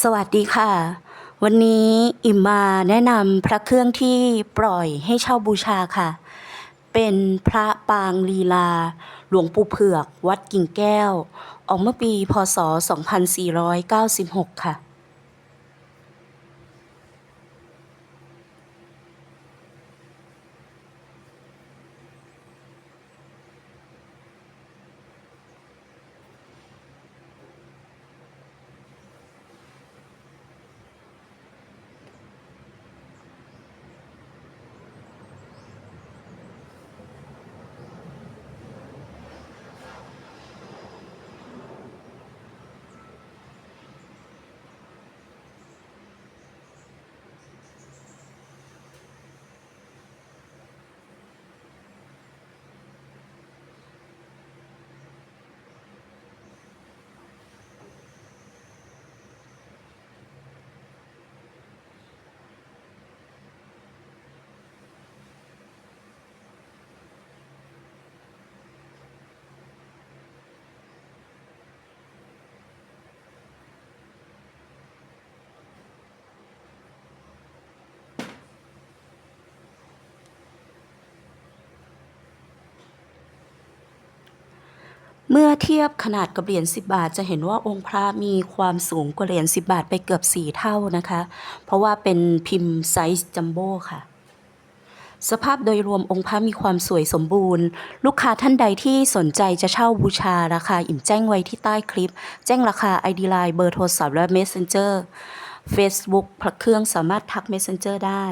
สวัสดีค่ะ วันนี้อิมมาแนะนำพระเครื่องที่ปล่อยให้เช่าบูชาค่ะ เป็นพระปางลีลา หลวงปู่เผือก วัดกิ่งแก้ว ออกเมื่อปีพศ 2496 ค่ะ เมื่อเทียบขนาดกับเหรียญ10 บาท จะเห็นว่าองค์พระมีความสูงกว่าเหรียญ10 บาทไปเกือบ 4 เท่านะคะ เพราะว่าเป็นพิมพ์ไซส์จัมโบ้ค่ะ สภาพโดยรวมองค์พระมีความสวยสมบูรณ์ ลูกค้าท่านใดที่สนใจจะเช่าบูชาราคาอิ่มแจ้งไว้ที่ใต้คลิป แจ้งราคา ID Line เบอร์โทรศัพท์และ Messenger Facebook พระเครื่องสามารถทัก Messenger ได้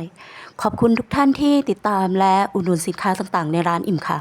ขอบคุณทุกท่านที่ติดตามและอุดหนุนสินค้าต่างๆ ในร้านอิ่มค่ะ